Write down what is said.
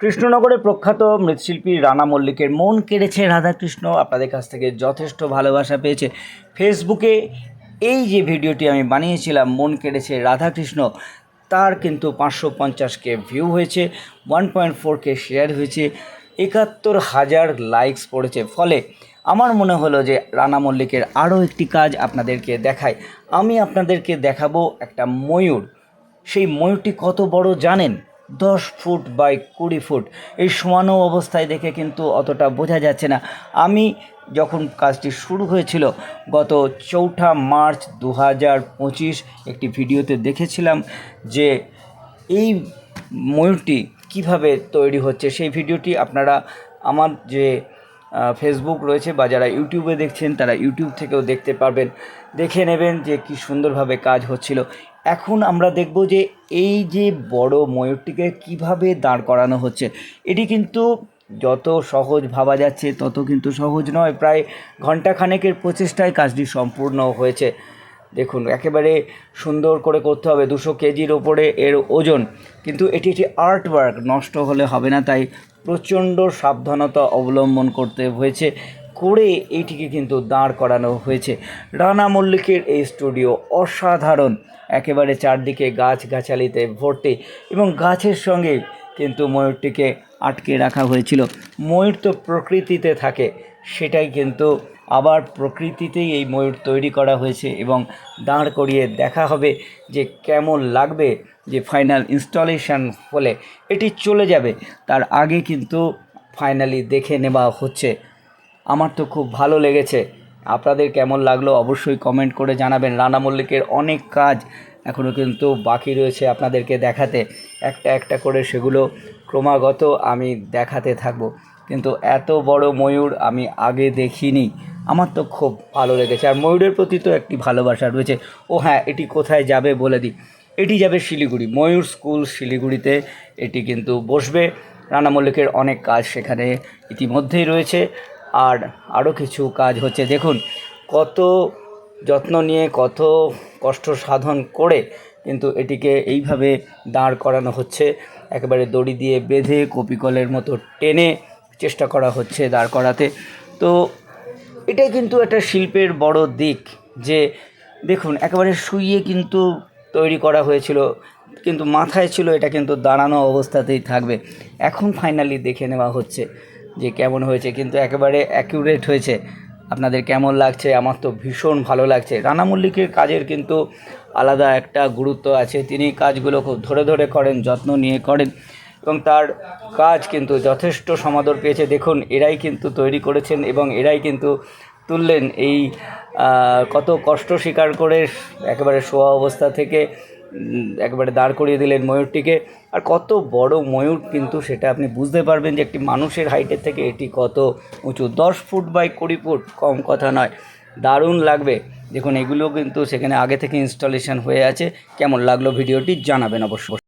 কৃষ্ণনগরের প্রখ্যাত মৃৎশিল্পী রানা মল্লিকের মন কেড়েছে রাধাকৃষ্ণ। আপনাদের কাছ থেকে যথেষ্ট ভালোবাসা পেয়েছে। ফেসবুকে এই যে ভিডিওটি আমি বানিয়েছিলাম, মন কেড়েছে রাধাকৃষ্ণ, তার কিন্তু পাঁচশো পঞ্চাশকে ভিউ হয়েছে ওয়ান পয়েন্ট ফোরকে শেয়ার হয়েছে, একাত্তর হাজার লাইকস পড়েছে। ফলে আমার মনে হলো যে রানা মল্লিকের আরও একটি কাজ আপনাদেরকে দেখাই। আমি আপনাদেরকে দেখাবো একটা ময়ূর। সেই ময়ূরটি কত বড় জানেন? দশ ফুট বাই কুড়ি ফুট। এই সমানো অবস্থায় দেখে কিন্তু অতটা বোঝা যাচ্ছে না। আমি যখন কাজটি শুরু হয়েছিল, গত চৌঠা মার্চ দু হাজার পঁচিশ একটি ভিডিওতে দেখেছিলাম যে এই ময়ূরটি কীভাবে তৈরি হচ্ছে। সেই ভিডিওটি আপনারা আমার যে ফেসবুক রয়েছে বা যারা ইউটিউবে দেখছেন, তারা ইউটিউব থেকেও দেখতে পারবেন। দেখে নেবেন যে কি সুন্দরভাবে কাজ হচ্ছিল। এখন আমরা দেখব যে এই যে বড় ময়ূরটিকে কীভাবে দাঁড় করানো হচ্ছে। এটি কিন্তু যত সহজ ভাবা যাচ্ছে, তত কিন্তু সহজ নয়। প্রায় ঘন্টাখানেকের প্রচেষ্টায় কাজটি সম্পূর্ণ হয়েছে। দেখুন, একেবারে সুন্দর করে করতে হবে দুশো কেজির ওপরে এর ওজন। কিন্তু এটি একটি আর্ট ওয়ার্ক নষ্ট হলে হবে না, তাই প্রচণ্ড সাবধানতা অবলম্বন করতে হয়েছে, করে এইটিকে কিন্তু দাঁড় করানো হয়েছে। রানা মল্লিকের এই স্টুডিও অসাধারণ, একেবারে চারদিকে গাছগাছালিতে ভর্তি এবং গাছের সঙ্গে কিন্তু ময়ূরটিকে আটকে রাখা হয়েছিল। ময়ূর তো প্রকৃতিতে থাকে, সেটাই কিন্তু আবার প্রকৃতিতেই এই ময়ূর তৈরি করা হয়েছে এবং দাঁড় করিয়ে দেখা হবে যে কেমন লাগবে যে ফাইনাল ইনস্টলেশন হলে এটি চলে যাবে। তার আগে কিন্তু ফাইনালি দেখে নেওয়া হচ্ছে। আমার তো খুব ভালো লেগেছে। আপনাদের কেমন লাগল অবশ্যই কমেন্ট করে জানাবেন। রানা মল্লিকের অনেক কাজ এখনও কিন্তু বাকি রয়েছে আপনাদেরকে দেখাতে। একটা একটা করে সেগুলো ক্রমাগত আমি দেখাতে থাকব। কিন্তু এত বড় ময়ূর আমি আগে দেখিনি। আমার তো খুব ভালো লেগেছে। আর ময়ূরের প্রতি তো একটি ভালোবাসা রয়েছে। ও হ্যাঁ এটি কোথায় যাবে বলে দিই। এটি যাবে শিলিগুড়ি। ময়ূর স্কুল শিলিগুড়িতে এটি কিন্তু বসবে। রানা মল্লিকের অনেক কাজ সেখানে ইতিমধ্যেই রয়েছে। আর আরও কিছু কাজ হচ্ছে। দেখুন, কত যত্ন নিয়ে, কত কষ্ট সাধন করে কিন্তু এটিকে এইভাবে দাঁড় করানো হচ্ছে। একেবারে দড়ি দিয়ে বেঁধে কপিকলের মতো টেনে চেষ্টা করা হচ্ছে, দাঁড় করাতে। তো এটাই কিন্তু একটা শিল্পের বড় দিক যে, দেখুন, একেবারে শুইয়ে কিন্তু তৈরি করা হয়েছিল, কিন্তু মাথায় ছিল এটা কিন্তু দাঁড়ানো অবস্থাতেই থাকবে। এখন ফাইনালি দেখে নেওয়া হচ্ছে যে কেমন হয়েছে, কিন্তু একেবারে অ্যাকিউরেট হয়েছে। আপনাদের কেমন লাগছে? আমার তো ভীষণ ভালো লাগছে। রানা মল্লিকের কাজের কিন্তু আলাদা একটা গুরুত্ব আছে। তিনি কাজগুলো খুব ধরে ধরে করেন, যত্ন নিয়ে করেন। এবং তার কাজ কিন্তু যথেষ্ট সমাদর পেয়েছে। দেখুন, এরাই কিন্তু তৈরি করেছেন এবং এরাই কিন্তু তুললেন এই কত কষ্ট স্বীকার করে একেবারে শোয়া অবস্থা থেকে একেবারে দাঁড় করিয়ে দিলেন ময়ূরটিকে। আর কত বড় ময়ূর কিন্তু সেটা আপনি বুঝতে পারবেন যে একটি মানুষের হাইটের থেকে এটি কত উঁচু। দশ ফুট বাই কুড়ি ফুট কম কথা নয়। দারুণ লাগবে। দেখুন, এগুলো কিন্তু সেখানে আগে থেকে ইনস্টলেশন হয়ে আছে। কেমন লাগল ভিডিওটি জানাবেন অবশ্যই।